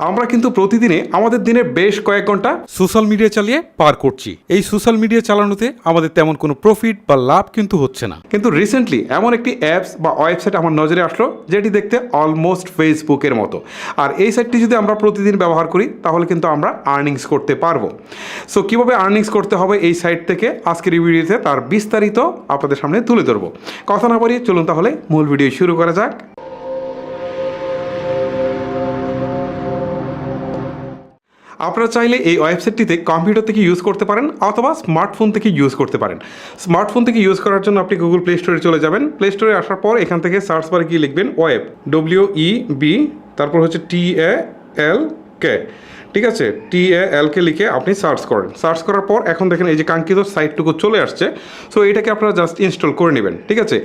আমরা কিন্তু প্রতিদিনে আমাদের দিনে বেশ কয়েক ঘণ্টা সোশ্যাল মিডিয়া চালিয়ে পার করছি। এই সোশ্যাল মিডিয়া চালানোতে আমাদের তেমন কোনো প্রফিট বা লাভ কিন্তু হচ্ছে না। কিন্তু রিসেন্টলি এমন একটি অ্যাপস বা ওয়েবসাইট আমার নজরে আসলো, যেটি দেখতে অলমোস্ট ফেসবুকের মতো। আর এই সাইটটি যদি আমরা প্রতিদিন ব্যবহার করি, তাহলে কিন্তু আমরা আর্নিংস করতে পারব। সো কীভাবে আর্নিংস করতে হবে এই সাইট থেকে? আজকের এই ভিডিওতে তার বিস্তারিত আপনাদের সামনে তুলে ধরবো। কথা না বাড়িয়ে চলুন তাহলে মূল ভিডিও শুরু করা যাক। আপনারা চাইলে এই ওয়েবসাইটটিতে কম্পিউটার থেকে ইউজ করতে পারেন অথবা স্মার্টফোন থেকে ইউজ করতে পারেন। স্মার্টফোন থেকে ইউজ করার জন্য আপনি গুগল প্লে স্টোরে চলে যাবেন। প্লে স্টোরে আসার পর এখান থেকে সার্চ বারে গিয়ে লিখবেন ওয়েব ডব্লিউ ই বি তারপর হচ্ছে টি এ এল কে ঠিক আছে? টি এ এলকে লিখে আপনি সার্চ করেন। সার্চ করার পর এখন দেখেন এই যে কাঙ্ক্ষিত সাইটটুকু চলে আসছে। সো এটাকে আপনারা জাস্ট ইনস্টল করে নেবেন, ঠিক আছে?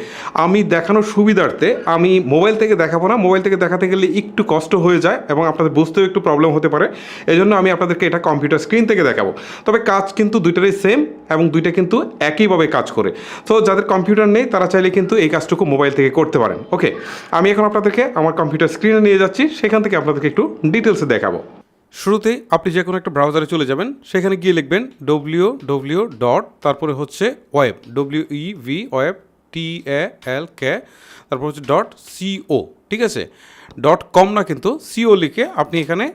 আমি দেখানোর সুবিধার্থে আমি মোবাইল থেকে দেখাবো না। মোবাইল থেকে দেখাতে গেলে একটু কষ্ট হয়ে যায় এবং আপনাদের বুঝতেও একটু প্রবলেম হতে পারে। এই জন্য আমি আপনাদেরকে এটা কম্পিউটার স্ক্রিন থেকে দেখাবো। তবে কাজ কিন্তু দুইটারই সেম এবং দুইটা কিন্তু একইভাবে কাজ করে। তো যাদের কম্পিউটার নেই, তারা চাইলে কিন্তু এই কাজটুকু মোবাইল থেকে করতে পারেন। ওকে আমি এখন আপনাদেরকে আমার কম্পিউটার স্ক্রিনে নিয়ে যাচ্ছি। সেখান থেকে আপনাদেরকে একটু ডিটেলসে দেখাবো। শুরুতে আপনি যে কোনো একটা ব্রাউজারে চলে যাবেন, সেখানে গিয়ে লিখবেন ডব্লিউ ডব্লিউ ডট তারপরে হচ্ছে web W E V web T A L K তারপর হচ্ছে ডট সিও ঠিক আছে? ডট কম না কিন্তু সিও লিখে আপনি এখানে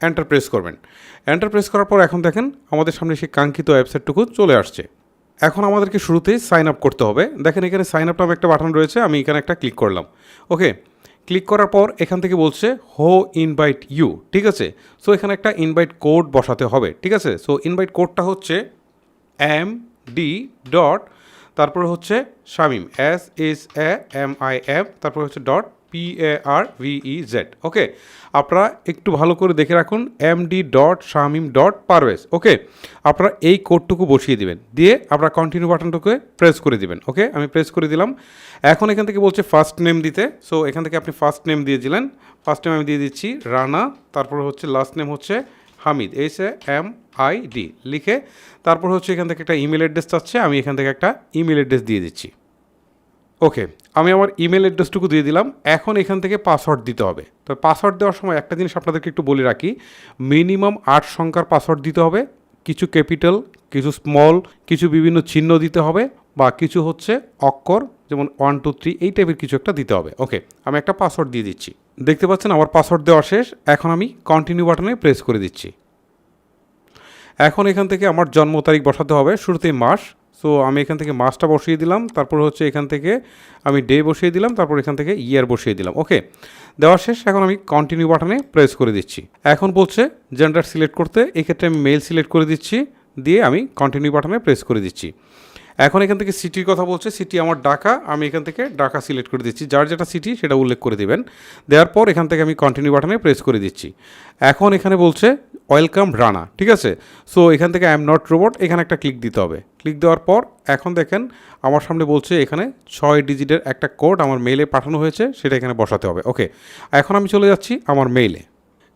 এন্টার প্রেস করবেন। এন্টার প্রেস করার পর এখন দেখেন আমাদের সামনে সেই কাঙ্ক্ষিত ওয়েবসাইটটুকু চলে আসছে। এখন আমাদেরকে শুরুতেই সাইন আপ করতে হবে। দেখেন এখানে সাইন আপ নামে একটা বাটন রয়েছে, আমি এখানে একটা ক্লিক করলাম। ওকে ক্লিক করার পর এখান থেকে বলছে হো ইনভাইট ইউ, ঠিক আছে? সো এখানে একটা ইনভাইট কোড বসাতে হবে, ঠিক আছে? সো ইনভাইট কোডটা হচ্ছে এম ডি ডট তারপরে হচ্ছে Shamim S S A M I M তারপরে হচ্ছে dot P A R V E Z okay আপনারা একটু ভালো করে দেখে রাখুন M D dot Shamim dot Parvez okay আপনারা এই কোডটুকু বসিয়ে দিবেন, দিয়ে আপনারা কন্টিনিউ বাটনটুকু প্রেস করে দিবেন। ওকে আমি প্রেস করে দিলাম। এখন এখান থেকে বলছে ফার্স্ট নেম দিতে। সো এখান থেকে আপনি ফার্স্ট নেম দিয়ে দিলেন ফার্স্ট নেম আমি দিয়ে দিচ্ছি রানা, তারপর হচ্ছে লাস্ট নেম হচ্ছে Hamid. H M I D লিখে তারপর হচ্ছে এখান থেকে একটা ইমেল অ্যাড্রেস চাচ্ছে আমি এখান থেকে একটা ইমেল অ্যাড্রেস দিয়ে দিচ্ছি। ওকে আমি আমার ইমেল অ্যাড্রেসটুকু দিয়ে দিলাম। এখন এখান থেকে পাসওয়ার্ড দিতে হবে। তো পাসওয়ার্ড দেওয়ার সময় একটা জিনিস আপনাদেরকে একটু বলে রাখি। মিনিমাম আট সংখ্যার পাসওয়ার্ড দিতে হবে। কিছু ক্যাপিটাল কিছু স্মল কিছু বিভিন্ন চিহ্ন দিতে হবে বা কিছু হচ্ছে অক্ষর, যেমন ওয়ান টু থ্রি এই টাইপের কিছু একটা দিতে হবে। ওকে আমি একটা পাসওয়ার্ড দিয়ে দিচ্ছি। দেখতে পাচ্ছেন আমার পাসওয়ার্ড দেওয়া শেষ। এখন আমি কন্টিনিউ বাটনে প্রেস করে দিচ্ছি। এখন এখান থেকে আমার জন্ম তারিখ বসাতে হবে। শুরুতেই মাস। সো আমি এখান থেকে মাসটা বসিয়ে দিলাম, তারপর হচ্ছে এখান থেকে আমি ডে বসিয়ে দিলাম, তারপর এখান থেকে ইয়ার বসিয়ে দিলাম ওকে দেওয়ার শেষ, এখন আমি কন্টিনিউ বাটনে প্রেস করে দিচ্ছি। এখন বলছে জেন্ডার সিলেক্ট করতে, এক্ষেত্রে আমি মেল সিলেক্ট করে দিচ্ছি, দিয়ে আমি কন্টিনিউ বাটনে প্রেস করে দিচ্ছি। এখন এখান থেকে সিটির কথা বলছে সিটি আমার ডাকা আমি এখান থেকে ডাকা সিলেক্ট করে দিচ্ছি। যার যেটা সিটি সেটা উল্লেখ করে দিবেন। দেওয়ার পর এখান থেকে আমি কন্টিনিউ বাটনে প্রেস করে দিচ্ছি। এখন এখানে বলছে ওয়েলকাম রানা, ঠিক আছে? সো এখান থেকে আই এম নট রোবট এখানে একটা ক্লিক দিতে হবে। ক্লিক দেওয়ার পর, এখন দেখেন, আমার সামনে বলছে এখানে ছয় ডিজিটের একটা কোড আমার মেইলে পাঠানো হয়েছে, সেটা এখানে বসাতে হবে। ওকে এখন আমি চলে যাচ্ছি আমার মেইলে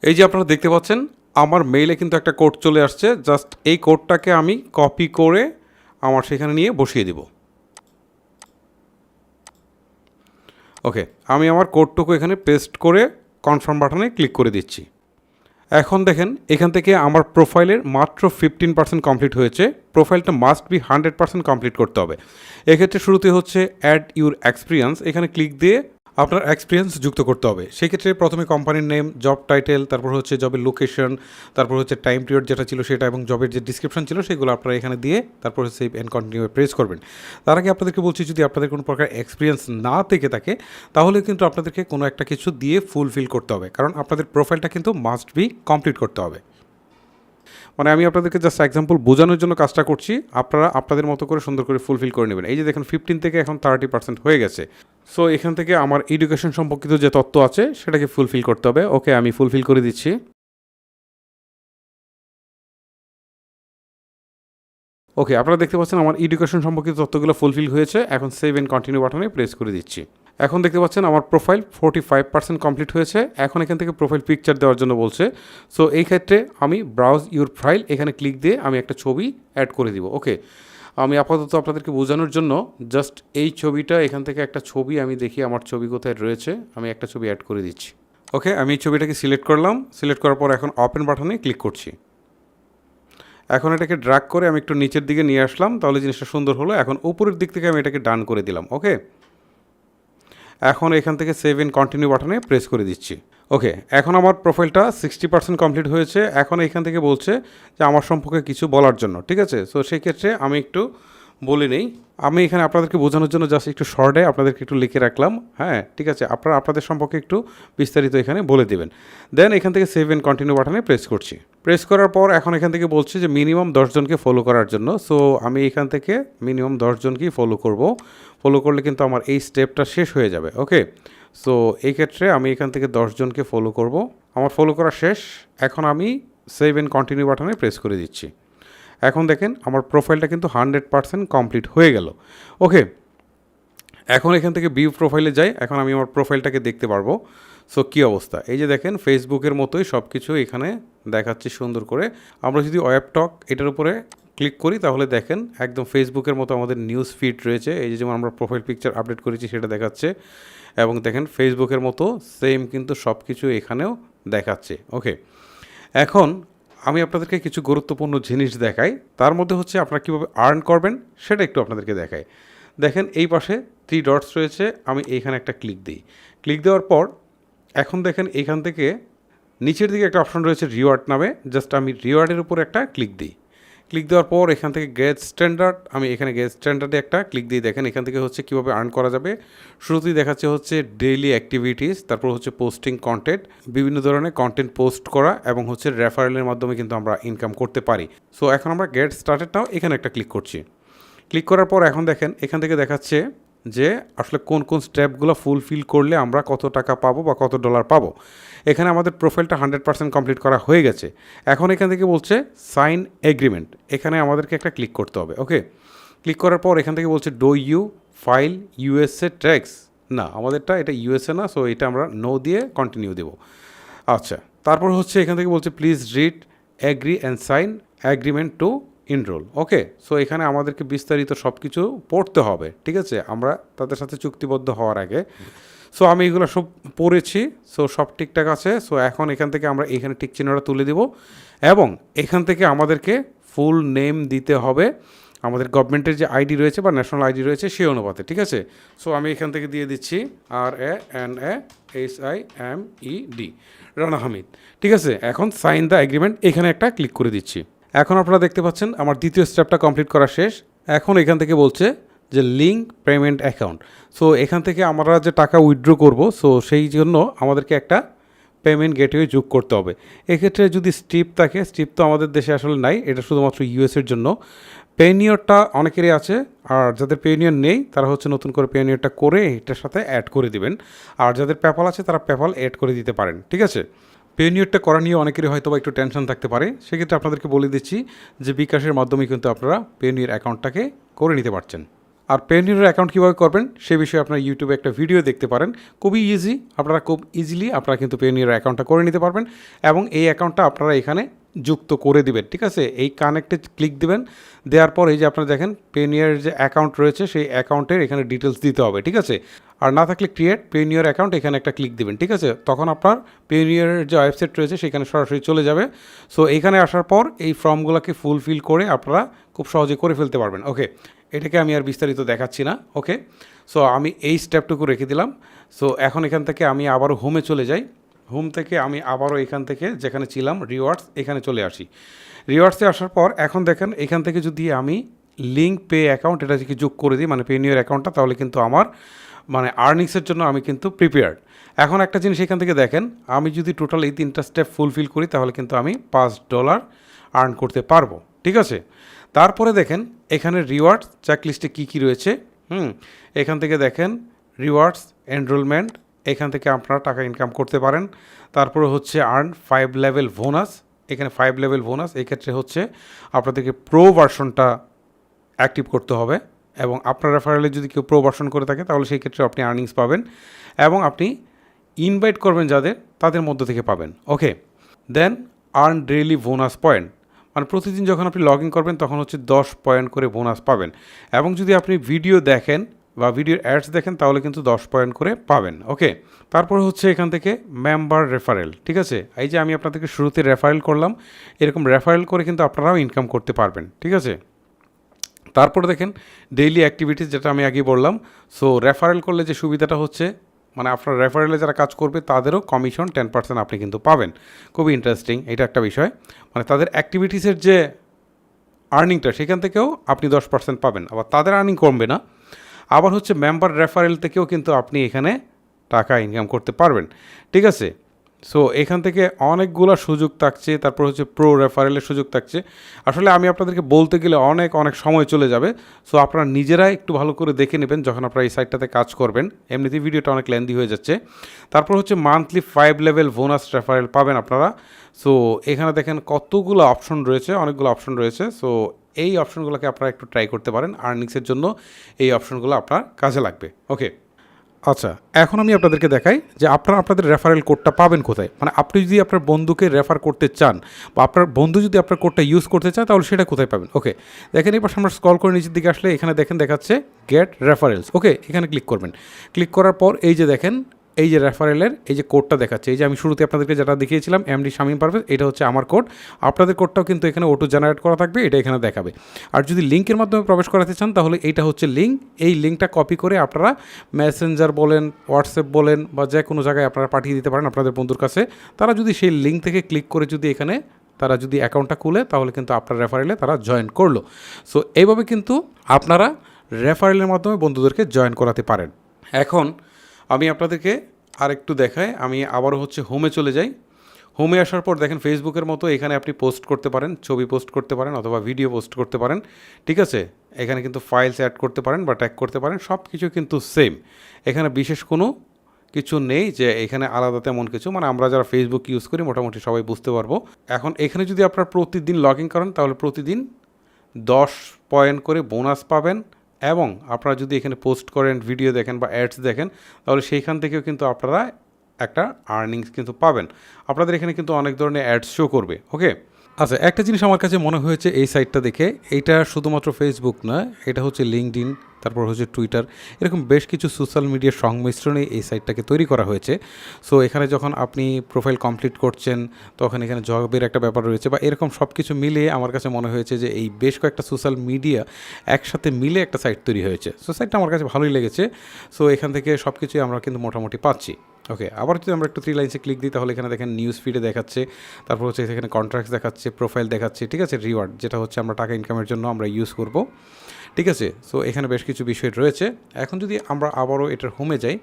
এই যে আপনারা দেখতে পাচ্ছেন, আমার মেইলে কিন্তু একটা কোড চলে আসছে জাস্ট এই কোডটাকে আমি কপি করে আমার সেখানে নিয়ে বসিয়ে দিব। ওকে আমি আমার কোডটুকু এখানে পেস্ট করে কনফার্ম বাটনে ক্লিক করে দিচ্ছি। এখন দেখেন, এখান থেকে আমার প্রোফাইলের মাত্র ফিফটিন পার্সেন্ট কমপ্লিট হয়েছে। প্রোফাইলটা must be hundred percent complete করতে হবে। এক্ষেত্রে শুরুতে হচ্ছে অ্যাড ইউর এক্সপিরিয়েন্স এখানে ক্লিক দিয়ে আপনার এক্সপিরিয়েন্স যুক্ত করতে হবে। সেক্ষেত্রে প্রথমে কোম্পানির নেম জব টাইটেল তারপর হচ্ছে জবের লোকেশন তারপর হচ্ছে টাইম পিরিয়ড যেটা ছিল সেটা এবং জবের যে ডিসক্রিপশন ছিল সেগুলো আপনারা এখানে দিয়ে তারপর সেভ অ্যান্ড কন্টিনিউ প্রেস করবেন। তার আগে আপনাদেরকে বলছি, যদি আপনাদের কোনো প্রকার এক্সপিরিয়েন্স না থেকে থাকে, তাহলে কিন্তু আপনাদেরকে কোনো একটা কিছু দিয়ে ফুলফিল করতে হবে। কারণ আপনাদের প্রোফাইলটা কিন্তু মাস্ট বি কমপ্লিট করতে হবে। মানে আমি আপনাদেরকে জাস্ট এক্সাম্পল বোঝানোর জন্য কাজটা করছি। আপনারা আপনাদের মতো করে সুন্দর করে ফুলফিল করে নেবেন। এই যে দেখেন ফিফটিন থেকে এখন থার্টি পার্সেন্ট হয়ে গেছে। সো এখান থেকে আমার এডুকেশন সম্পর্কিত যে তত্ত্ব আছে, সেটাকে ফুলফিল করতে হবে। ওকে আমি ফুলফিল করে দিচ্ছি। ওকে আপনারা দেখতে পাচ্ছেন আমার এডুকেশন সম্পর্কিত তথ্যগুলো ফুলফিল হয়েছে। এখন সেভ এন্ড কন্টিনিউ বাটনে প্রেস করে দিচ্ছি। এখন দেখতে পাচ্ছেন আমার profile forty five percent complete হয়েছে। এখন এখান থেকে প্রোফাইল পিকচার দেওয়ার জন্য বলছে। সো এই ক্ষেত্রে আমি ব্রাউজ ইউর ফাইল এখানে ক্লিক দিয়ে আমি একটা ছবি অ্যাড করে দিব। ওকে আমি আপাতত আপনাদেরকে বোঝানোর জন্য জাস্ট এই ছবিটা, এখান থেকে একটা ছবি আমি দেখি আমার ছবি কোথায় রয়েছে, আমি একটা ছবি অ্যাড করে দিচ্ছি। ওকে আমি এই ছবিটাকে সিলেক্ট করলাম। সিলেক্ট করার পর এখন ওপেন বাটনে ক্লিক করছি। এখন এটাকে ড্রাগ করে আমি একটু নিচের দিকে নিয়ে আসলাম, তাহলে জিনিসটা সুন্দর হলো। এখন উপরের দিক থেকে আমি এটাকে ডান করে দিলাম। ওকে এখন এখান থেকে সেভ ইন কন্টিনিউ বাটনে প্রেস করে দিচ্ছি। ওকে এখন আমার প্রোফাইলটা সিক্সটি পার্সেন্ট কমপ্লিট হয়েছে। এখন এখান থেকে বলছে যে আমার সম্পর্কে কিছু বলার জন্য, ঠিক আছে? সো সেই ক্ষেত্রে আমি একটু বলে নেই। আমি এখানে আপনাদেরকে বোঝানোর জন্য জাস্ট একটু শর্টে আপনাদেরকে একটু লিখে রাখলাম। হ্যাঁ ঠিক আছে? আপনারা আপনাদের সম্পর্কে একটু বিস্তারিত এখানে বলে দেবেন। দেন এখান থেকে সেভ কন্টিনিউ বাটনে প্রেস করছি। প্রেস করার পর এখন এখান থেকে বলছে যে মিনিমাম দশজনকে ফলো করার জন্য। সো আমি এখান থেকে মিনিমাম দশজনকেই ফলো করব। ফলো করলে কিন্তু আমার এই স্টেপটা শেষ হয়ে যাবে ওকে সো এই ক্ষেত্রে আমি এখান থেকে দশজনকে ফলো করব। আমার ফলো করা শেষ। এখন আমি সেভ এন্ড কন্টিনিউ বাটনে প্রেস করে দিচ্ছি। এখন দেখেন আমার প্রোফাইলটা কিন্তু হান্ড্রেড পার্সেন্ট কমপ্লিট হয়ে গেল ওকে এখন এখান থেকে ভিউ প্রোফাইলে যাই। এখন আমি আমার প্রোফাইলটাকে দেখতে পারব। সো কী অবস্থা? এই যে দেখেন ফেসবুকের মতোই সব কিছু এখানে দেখাচ্ছি সুন্দর করে। আমরা যদি ওয়েব টক এটার উপরে ক্লিক করি, তাহলে দেখেন একদম ফেসবুকের মতো আমাদের নিউজ ফিড রয়েছে। এই যে যেমন আমরা প্রোফাইল পিকচার আপডেট করেছি, সেটা দেখাচ্ছে। এবং দেখেন ফেসবুকের মতো সেম কিন্তু সব কিছু এখানেও দেখাচ্ছে। ওকে। এখন আমি আপনাদেরকে কিছু গুরুত্বপূর্ণ জিনিস দেখাই। তার মধ্যে হচ্ছে আপনারা কীভাবে আর্ন করবেন, সেটা একটু আপনাদেরকে দেখাই। দেখেন এই পাশে থ্রি ডটস রয়েছে, আমি এইখানে একটা ক্লিক দিই। ক্লিক দেওয়ার পর, এখন দেখেন এইখান থেকে নিচের দিকে একটা অপশন রয়েছে রিওয়ার্ড নামে জাস্ট আমি রিওয়ার্ডের উপর একটা ক্লিক দিই। ক্লিক দেওয়ার পর এখান থেকে গেট স্ট্যান্ডার্ড আমি এখানে গেট স্ট্যান্ডার্ডে একটা ক্লিক দিয়ে দেখেন এখান থেকে হচ্ছে কীভাবে আর্ন করা যাবে। শুরুতেই দেখাচ্ছে হচ্ছে ডেইলি অ্যাক্টিভিটিস তারপর হচ্ছে পোস্টিং কন্টেন্ট বিভিন্ন ধরনের কন্টেন্ট পোস্ট করা এবং হচ্ছে রেফারেলের মাধ্যমে কিন্তু আমরা ইনকাম করতে পারি। সো এখন আমরা গেট স্টার্টেডটাও এখানে একটা ক্লিক করছি। ক্লিক করার পর এখন দেখেন, এখান থেকে দেখাচ্ছে যে আসলে কোন কোন স্টেপগুলো ফুলফিল করলে আমরা কত টাকা পাবো বা কত ডলার পাবো। এখানে আমাদের প্রোফাইলটা হান্ড্রেড পার্সেন্ট কমপ্লিট করা হয়ে গেছে। এখন এখান থেকে বলছে সাইন এগ্রিমেন্ট। এখানে আমাদেরকে একটা ক্লিক করতে হবে, ওকে? ক্লিক করার পর এখান থেকে বলছে do you file USA tax না, আমাদেরটা এটা ইউএসএ না সো এটা আমরা নো দিয়ে কন্টিনিউ দেবো। আচ্ছা তারপর হচ্ছে এখান থেকে বলছে please read agree and sign agreement to enrol okay so এখানে আমাদেরকে বিস্তারিত সব কিছু পড়তে হবে, ঠিক আছে? আমরা তাদের সাথে চুক্তিবদ্ধ হওয়ার আগে। সো আমি এগুলো সব পড়েছি সো সব ঠিকঠাক আছে। সো এখন এখান থেকে আমরা এখানে টিক চিহ্নটা তুলে দিব। এবং এখান থেকে আমাদেরকে ফুল নেম দিতে হবে। আমাদের গভর্নমেন্টের যে আইডি রয়েছে বা ন্যাশনাল আইডি রয়েছে, সেই অনুপাতে, ঠিক আছে? সো আমি এখান থেকে দিয়ে দিচ্ছি আর A N A S I M E D Rana Hamid, ঠিক আছে? এখন সাইন দ্য এগ্রিমেন্ট এখানে একটা ক্লিক করে দিচ্ছি। এখন আপনারা দেখতে পাচ্ছেন, আমার দ্বিতীয় স্টেপটা কমপ্লিট করা শেষ। এখন এখান থেকে বলছে যে লিঙ্ক পেমেন্ট অ্যাকাউন্ট সো এখান থেকে আমরা যে টাকা উইথড্র করব সো সেই জন্য আমাদেরকে একটা পেমেন্ট গেটওয়ে যোগ করতে হবে। এক্ষেত্রে যদি স্টিপ থাকে স্টিপ তো আমাদের দেশে আসলে নাই, এটা শুধুমাত্র ইউএসের জন্য। পেনিয়রটা অনেকেরই আছে, আর যাদের পেনিয়র নেই, তারা হচ্ছে নতুন করে পেনিয়রটা করে এটার সাথে অ্যাড করে দিবেন। আর যাদের পেপাল আছে, তারা পেপাল অ্যাড করে দিতে পারেন, ঠিক আছে? পেনিয়রটা করা নিয়ে অনেকেরই হয়তো বা একটু টেনশন থাকতে পারে। সেক্ষেত্রে আপনাদেরকে বলে দিচ্ছি যে বিকাশের মাধ্যমে কিন্তু আপনারা পেনিয়র অ্যাকাউন্টটাকে করে নিতে পারছেন। আর পেনিয়র অ্যাকাউন্ট কীভাবে করবেন, সে বিষয়ে আপনার ইউটিউবে একটা ভিডিও দেখতে পারেন। খুবই ইজি আপনারা খুব ইজিলি আপনারা কিন্তু পেনিয়র অ্যাকাউন্টটা করে নিতে পারবেন এবং এই অ্যাকাউন্টটা আপনারা এখানে যুক্ত করে দিবেন, ঠিক আছে? এই কানেক্টে ক্লিক দিবেন, দেওয়ার পর এই যে আপনারা দেখেন পেনিয়ারের যে অ্যাকাউন্ট রয়েছে, সেই অ্যাকাউন্টের এখানে ডিটেলস দিতে হবে, ঠিক আছে? আর না থাকলে ক্রিয়েট পেনিয়র অ্যাকাউন্ট এখানে একটা ক্লিক দেবেন, ঠিক আছে? তখন আপনার পেনিয়রের যে ওয়েবসাইট রয়েছে সেখানে সরাসরি চলে যাবে। সো এখানে আসার পর এই ফর্মগুলোকে ফুলফিল করে আপনারা খুব সহজে করে ফেলতে পারবেন। ওকে এটাকে আমি আর বিস্তারিত দেখাচ্ছি না। ওকে সো আমি এই স্টেপটুকু রেখে দিলাম। সো এখন এখান থেকে আমি আবারও হোমে চলে যাই। হোম থেকে আমি আবারও এখান থেকে যেখানে ছিলাম রিওয়ার্ডস এখানে চলে আসি। রিওয়ার্ডসে আসার পর এখন দেখেন, এখান থেকে যদি আমি লিঙ্ক পে অ্যাকাউন্ট এটা যদি যোগ করে দিই মানে পেনিয়র অ্যাকাউন্টটা তাহলে কিন্তু আমার মানে আর্নিংসের জন্য আমি কিন্তু প্রিপেয়ার্ড এখন একটা জিনিস এখান থেকে দেখেন, আমি যদি টোটাল এই তিনটা স্টেপ ফুলফিল করি, তাহলে কিন্তু আমি পাঁচ ডলার আর্ন করতে পারব। ঠিক আছে? তারপরে দেখেন, এখানে রিওয়ার্ডস চেকলিস্টে কী কী রয়েছে? হুম, এখান থেকে দেখেন রিওয়ার্ডস এনরোলমেন্ট এখান থেকে আপনারা টাকা ইনকাম করতে পারেন। তারপরে হচ্ছে আর্ন ফাইভ লেভেল বোনাস এখানে ফাইভ লেভেল বোনাস এক্ষেত্রে হচ্ছে আপনাদেরকে প্রো ভার্সনটা অ্যাক্টিভ করতে হবে। এবং আপনার রেফারেলে যদি কেউ প্রো ভার্সন করে থাকে, তাহলে সেই ক্ষেত্রে আপনি আর্নিংস পাবেন এবং আপনি ইনভাইট করবেন যাদের, তাদের মধ্য থেকে পাবেন। Okay then earn daily bonus point মানে প্রতিদিন যখন আপনি লগ ইন করবেন, তখন হচ্ছে দশ পয়েন্ট করে বোনাস পাবেন। এবং যদি আপনি ভিডিও দেখেন বা ভিডিওর অ্যাডস দেখেন, তাহলে কিন্তু দশ পয়েন্ট করে পাবেন। ওকে তারপর হচ্ছে এখান থেকে মেম্বার রেফারেল ঠিক আছে? এই যে আমি আপনাদেরকে শুরুতে রেফারেল করলাম, এরকম রেফারেল করে কিন্তু আপনারাও ইনকাম করতে পারবেন। ঠিক আছে? তারপরে দেখেন ডেইলি অ্যাক্টিভিটিস যেটা আমি আগে বললাম সো রেফারেল করলে যে সুবিধাটা হচ্ছে মানে আপনার রেফারেলে যারা কাজ করবে, তাদেরও কমিশন টেন পার্সেন্ট আপনি কিন্তু পাবেন। খুবই ইন্টারেস্টিং এটা একটা বিষয়। মানে তাদের অ্যাক্টিভিটিসের যে আর্নিংটা সেখান থেকেও আপনি দশ পার্সেন্ট পাবেন। আবার তাদের আর্নিং কমবে না। আবার হচ্ছে মেম্বার রেফারেল থেকেও কিন্তু আপনি এখানে টাকা ইনকাম করতে পারবেন। ঠিক আছে? সো এখান থেকে অনেকগুলো সুযোগ থাকছে, তারপর হচ্ছে প্রো রেফারেলের সুযোগ থাকছে। আসলে আমি আপনাদেরকে বলতে গেলে অনেক অনেক সময় চলে যাবে। সো আপনারা নিজেরাই একটু ভালো করে দেখে নেবেন যখন আপনারা এই সাইটটাতে কাজ করবেন। এমনিতেই ভিডিওটা অনেক লেন্দি হয়ে যাচ্ছে। তারপর হচ্ছে monthly five level bonus referral পাবেন আপনারা। সো এখানে দেখেন কতগুলো অপশন রয়েছে, অনেকগুলো অপশন রয়েছে। সো এই অপশনগুলোকে আপনারা একটু ট্রাই করতে পারেন। আর্নিংসের জন্য এই অপশনগুলো আপনার কাজে লাগবে। ওকে আচ্ছা এখন আমি আপনাদেরকে দেখাই যে আপনারা আপনাদের রেফারেল কোডটা পাবেন কোথায়? মানে আপনি যদি আপনার বন্ধুকে রেফার করতে চান বা আপনার বন্ধু যদি আপনার কোডটা ইউজ করতে চান তাহলে সেটা কোথায় পাবেন? ওকে দেখেন এই পাশে আমরা স্কল করে নিচের দিকে আসলে এখানে দেখেন দেখাচ্ছে গেট রেফারেলস ওকে এখানে ক্লিক করবেন। ক্লিক করার পর এই যে দেখেন এই যে রেফারেলের এই যে কোডটা দেখাচ্ছে, এই যে আমি শুরুতে আপনাদেরকে যেটা দেখিয়েছিলাম এমডি শামিম পারভেজ এটা হচ্ছে আমার কোড আপনাদের কোডটাও কিন্তু এখানে অটো জেনারেট করা থাকবে, এটা এখানে দেখাবে। আর যদি লিঙ্কের মাধ্যমে প্রবেশ করাতে চান, তাহলে এইটা হচ্ছে লিঙ্ক এই লিঙ্কটা কপি করে আপনারা মেসেঞ্জার বলেন হোয়াটসঅ্যাপ বলেন, বা যে কোনো জায়গায় আপনারা পাঠিয়ে দিতে পারেন আপনাদের বন্ধুর কাছে। তারা যদি সেই লিঙ্ক থেকে ক্লিক করে যদি এখানে, তারা যদি অ্যাকাউন্টটা খুলে, তাহলে কিন্তু আপনার রেফারেলে তারা জয়েন করল। সো এইভাবে কিন্তু আপনারা রেফারেলের মাধ্যমে বন্ধুদেরকে জয়েন করাতে পারেন। এখন আমি আপনাদেরকে আর একটু দেখাই, আমি আবারও হচ্ছে হোমে চলে যাই। হোমে আসার পর দেখেন ফেসবুকের মতো এখানে আপনি পোস্ট করতে পারেন, ছবি পোস্ট করতে পারেন অথবা ভিডিও পোস্ট করতে পারেন, ঠিক আছে? এখানে কিন্তু ফাইলস অ্যাড করতে পারেন বা ট্যাগ করতে পারেন সব কিছু কিন্তু সেম এখানে বিশেষ কোনো কিছু নেই যে এখানে আলাদা তেমন কিছু মানে আমরা যারা ফেসবুক ইউজ করি মোটামুটি সবাই বুঝতে পারব। এখন এখানে যদি আপনারা প্রতিদিন লগ ইন করেন, তাহলে প্রতিদিন দশ পয়েন্ট করে বোনাস পাবেন এবং আপনারা যদি এখানে পোস্ট করেন ভিডিও দেখেন বা অ্যাডস দেখেন, তাহলে সেইখান থেকেও কিন্তু আপনারা একটা আর্নিংস কিন্তু পাবেন। আপনাদের এখানে কিন্তু অনেক ধরনের অ্যাডস শো করবে ওকে আচ্ছা একটা জিনিস আমার কাছে মনে হয়েছে এই সাইটটা দেখে, এটা শুধুমাত্র ফেসবুক না এটা হচ্ছে লিঙ্কড তারপর হচ্ছে টুইটার এরকম বেশ কিছু সোশ্যাল মিডিয়ার সংমিশ্রণে এই সাইটটাকে তৈরি করা হয়েছে। সো এখানে যখন আপনি প্রোফাইল কমপ্লিট করছেন, তখন এখানে জবের একটা ব্যাপার রয়েছে বা এরকম সব কিছু মিলিয়ে আমার কাছে মনে হয়েছে যে এই বেশ কয়েকটা সোশ্যাল মিডিয়া একসাথে মিলে একটা সাইট তৈরি হয়েছে। সো সাইটটা আমার কাছে ভালোই লেগেছে। সো এখান থেকে সব কিছুই আমরা কিন্তু মোটামুটি পাচ্ছি। ওকে আবার যদি আমরা একটু থ্রি লাইন্সে ক্লিক দিই, তাহলে এখানে দেখেন নিউজ ফিডে দেখাচ্ছে, তারপর হচ্ছে এখানে কন্ট্রাক্ট দেখাচ্ছে প্রোফাইল দেখাচ্ছে, ঠিক আছে? রিওয়ার্ড যেটা হচ্ছে আমরা টাকা ইনকামের জন্য আমরা ইউজ করব, ঠিক আছে? সো এখানে বেশ কিছু বিষয় রয়েছে। এখন যদি আমরা আবারও এটার হোমে যাই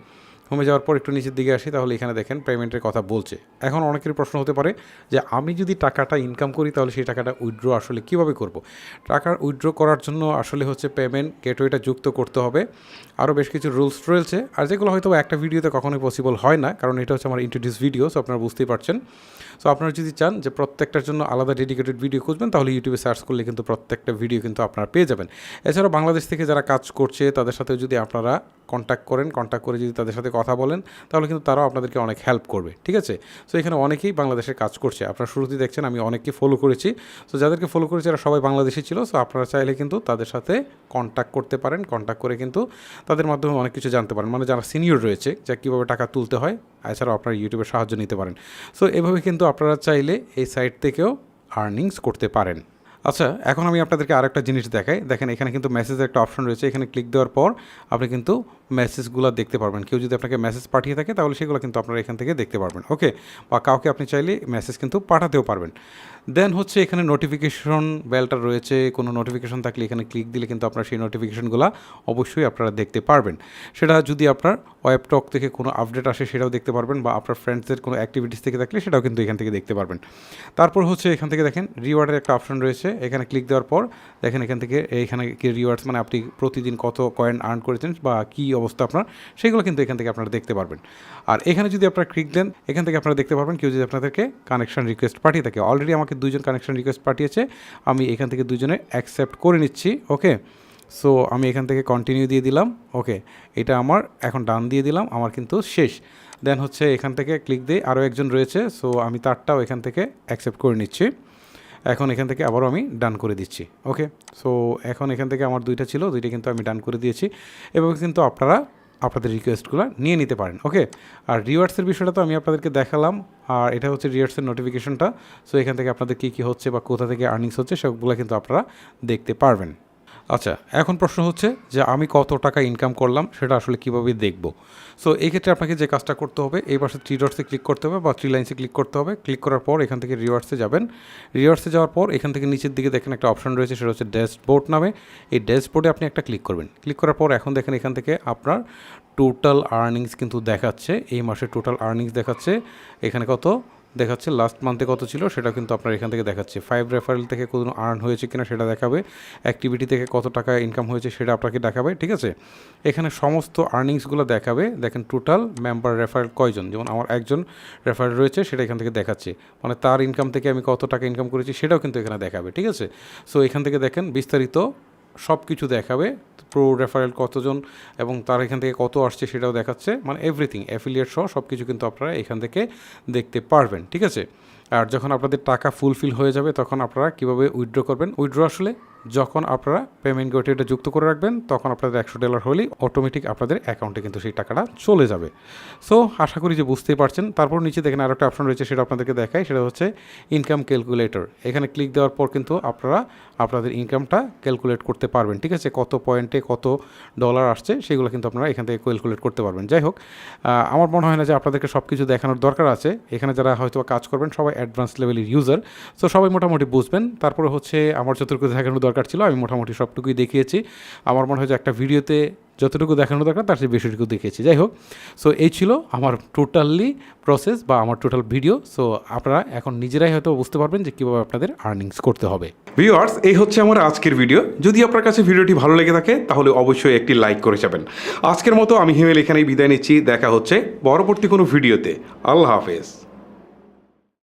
হোমে যাওয়ার পর একটু নিচের দিকে আসি, তাহলে এখানে দেখেন পেমেন্টের কথা বলছে। এখন অনেকের প্রশ্ন হতে পারে যে আমি যদি টাকাটা ইনকাম করি, তাহলে সেই টাকাটা উইথড্র আসলে কীভাবে করব? টাকার উইথড্র করার জন্য আসলে হচ্ছে পেমেন্ট গেটওয়েটা যুক্ত করতে হবে। আরও বেশ কিছু রুলস রয়েছে, আর যেগুলো হয়তো একটা ভিডিওতে কখনোই পসিবল হয় না, কারণ এটা হচ্ছে আমার ইন্ট্রোডিউস ভিডিও সো আপনারা বুঝতেই পারছেন। সো আপনারা যদি চান যে প্রত্যেকটার জন্য আলাদা ডেডিকেটেড ভিডিও খুঁজবেন, তাহলে ইউটিউবে সার্চ করলে কিন্তু প্রত্যেকটা ভিডিও কিন্তু আপনারা পেয়ে যাবেন। এছাড়াও বাংলাদেশ থেকে যারা কাজ করছে, তাদের সাথে যদি আপনারা কন্ট্যাক্ট করেন কন্ট্যাক্ট করে যদি তাদের সাথে কথা বলেন, তাহলে কিন্তু তারাও আপনাদেরকে অনেক হেল্প করবে, ঠিক আছে? সো এখানে অনেকেই বাংলাদেশে কাজ করছে। আপনারা শুরুতেই দেখছেন, আমি অনেককে ফলো করেছি। সো যাদেরকে ফলো করেছি, এরা সবাই বাংলাদেশি ছিল। সো আপনারা চাইলে কিন্তু তাদের সাথে কন্ট্যাক্ট করতে পারেন। কন্ট্যাক্ট করে কিন্তু তাদের মাধ্যমে অনেক কিছু জানতে পারেন। মানে যারা সিনিয়র রয়েছে যা কীভাবে টাকা তুলতে হয়, এছাড়াও আপনারা ইউটিউবে সাহায্য নিতে পারেন। সো এভাবে কিন্তু আপনারা চাইলে এই সাইট থেকেও আর্নিংস করতে পারেন। আচ্ছা এখন আমি আপনাদেরকে আরেকটা জিনিস দেখাই। দেখেন, এখানে কিন্তু মেসেজের একটা অপশন রয়েছে। এখানে ক্লিক দেওয়ার পর আপনি কিন্তু মেসেজগুলো দেখতে পারবেন। কেউ যদি আপনাকে মেসেজ পাঠিয়ে থাকে, তাহলে সেগুলো কিন্তু আপনারা এখান থেকে দেখতে পারবেন। ওকে বা কাউকে আপনি চাইলে মেসেজ কিন্তু পাঠাতেও পারবেন। দেন হচ্ছে এখানে নোটিফিকেশন বেলটা রয়েছে। কোনো নোটিফিকেশন থাকলে এখানে ক্লিক দিলে কিন্তু আপনার সেই নোটিফিকেশনগুলো অবশ্যই আপনারা দেখতে পারবেন। সেটা যদি আপনার ওয়েবটক থেকে কোনো আপডেট আসে, সেটাও দেখতে পারবেন বা আপনার ফ্রেন্ডসদের কোনো অ্যাক্টিভিটিস থেকে থাকলে সেটাও কিন্তু এখান থেকে দেখতে পারবেন। তারপর হচ্ছে এখান থেকে দেখেন রিওয়ার্ডের একটা অপশন রয়েছে। এখানে ক্লিক দেওয়ার পর দেখেন এখান থেকে এইখানে কি রিওয়ার্ডস মানে আপনি প্রতিদিন কত কয়েন আর্ন করেছেন বা কী অবস্থা আপনার, সেগুলো কিন্তু এখান থেকে আপনারা দেখতে পারবেন। আর এখানে যদি আপনারা ক্লিক দেন, এখান থেকে আপনারা দেখতে পারবেন কেউ যদি আপনাদেরকে কানেকশন রিকোয়েস্ট পাঠিয়ে থাকে। অলরেডি আমাকে দুজন কানেকশন রিকোয়েস্ট পাঠিয়েছে, আমি এখান থেকে দুজনে অ্যাকসেপ্ট করে নিচ্ছি ওকে সো আমি এখান থেকে কন্টিনিউ দিয়ে দিলাম ওকে এটা আমার, এখন ডান দিয়ে দিলাম, আমার কিন্তু শেষ। দেন হচ্ছে এখান থেকে ক্লিক দিয়ে আরও একজন রয়েছে সো আমি তারটাও এখান থেকে অ্যাকসেপ্ট করে নিচ্ছি। এখন এখান থেকে আবারও আমি ডান করে দিচ্ছি ওকে সো এখন এখান থেকে আমার দুইটা ছিল, দুইটা কিন্তু আমি ডান করে দিয়েছি এবং কিন্তু আপনারা আপনাদের রিকোয়েস্টগুলো নিয়ে নিতে পারেন ওকে আর রিওয়ার্ডসের বিষয়টা তো আমি আপনাদেরকে দেখালাম, আর এটা হচ্ছে রিওয়ার্ডসের নোটিফিকেশনটা সো এখান থেকে আপনাদের কী কী হচ্ছে বা কোথা থেকে আর্নিংস হচ্ছে সবগুলো কিন্তু আপনারা দেখতে পারবেন। আচ্ছা এখন প্রশ্ন হচ্ছে যে আমি কত টাকা ইনকাম করলাম সেটা আসলে কীভাবে দেখব? সো এই ক্ষেত্রে আপনাকে যে কাজটা করতে হবে, এই পাশে থ্রি ডটসে ক্লিক করতে হবে বা থ্রি লাইন্সে ক্লিক করতে হবে। ক্লিক করার পর এখান থেকে রিওয়ার্ডসে যাবেন। রিওয়ার্ডসে যাওয়ার পর এখান থেকে নিচের দিকে দেখেন একটা অপশন রয়েছে, সেটা হচ্ছে ড্যাশবোর্ড নামে। এই ড্যাশবোর্ডে আপনি একটা ক্লিক করবেন। ক্লিক করার পর এখন দেখেন এখান থেকে আপনার টোটাল আর্নিংস কিন্তু দেখাচ্ছে। এই মাসে টোটাল আর্নিংস দেখাচ্ছে। এখানে কত? দেখাচ্ছে লাস্ট মান্থে কত ছিল সেটা কিন্তু আপনার এখান থেকে দেখাচ্ছে। ফাইভ রেফারেল থেকে কোনো আর্ন হয়েছে কিনা সেটা দেখাবে অ্যাক্টিভিটি থেকে কত টাকা ইনকাম হয়েছে সেটা আপনাকে দেখাবে, ঠিক আছে? এখানে সমস্ত আর্নিংসগুলো দেখাবে। দেখেন টোটাল মেম্বার রেফারেল কয়জন? যেমন আমার একজন রেফারেল রয়েছে, সেটা এখান থেকে দেখাচ্ছে। মানে তার ইনকাম থেকে আমি কত টাকা ইনকাম করেছি সেটাও কিন্তু এখানে দেখাবে, ঠিক আছে? সো এখান থেকে দেখেন বিস্তারিত সব কিছু দেখাবে, প্রো রেফারেল কতজন এবং তার এখান থেকে কত আসছে সেটাও দেখাচ্ছে মানে এভরিথিং অ্যাফিলিয়েট সহ সব কিছু কিন্তু আপনারা এখান থেকে দেখতে পারবেন, ঠিক আছে? আর যখন আপনাদের টাকা ফুলফিল হয়ে যাবে, তখন আপনারা কীভাবে উইথড্র করবেন? উইথড্র আসলে যখন আপনারা পেমেন্ট গেটওয়েটা যুক্ত করে রাখবেন, তখন আপনাদের একশো ডলার হলেই অটোমেটিক আপনাদের অ্যাকাউন্টে কিন্তু সেই টাকাটা চলে যাবে। সো আশা করি যে বুঝতেই পারছেন। তারপর নিচে দেখেন আরও একটা অপশন রয়েছে, সেটা আপনাদেরকে দেখায় সেটা হচ্ছে ইনকাম ক্যালকুলেটর এখানে ক্লিক দেওয়ার পর কিন্তু আপনারা আপনাদের ইনকামটা ক্যালকুলেট করতে পারবেন, ঠিক আছে? কত পয়েন্টে কত ডলার আসছে, সেগুলো কিন্তু আপনারা এখান থেকে ক্যালকুলেট করতে পারবেন। যাই হোক আমার মনে হয় না যে আপনাদেরকে সব কিছু দেখানোর দরকার আছে। এখানে যারা হয়তো কাজ করবেন, সবাই অ্যাডভান্স লেভেলের ইউজার সো সবাই মোটামুটি বুঝবেন। তারপরে হচ্ছে আমার চতুর্থ দেখানোর দরকার ছিল, আমি মোটামুটি সবটুকুই দেখিয়েছি। আমার মনে হয় যে একটা ভিডিওতে যতটুকু দেখানো দরকার, তার চেয়ে বেশিটুকু দেখিয়েছি। যাই হোক সো এই ছিল আমার টোটালি প্রসেস বা আমার টোটাল ভিডিও সো আপনারা এখন নিজেরাই হয়তো বুঝতে পারবেন যে কীভাবে আপনাদের আর্নিংস করতে হবে। ভিউয়ার্স এই হচ্ছে আমার আজকের ভিডিও যদি আপনার কাছে ভিডিওটি ভালো লেগে থাকে, তাহলে অবশ্যই একটি লাইক করে যাবেন। আজকের মতো আমি হিমেল এখানেই বিদায় নিচ্ছি। দেখা হচ্ছে পরবর্তী কোনো ভিডিওতে আল্লাহ হাফেজ।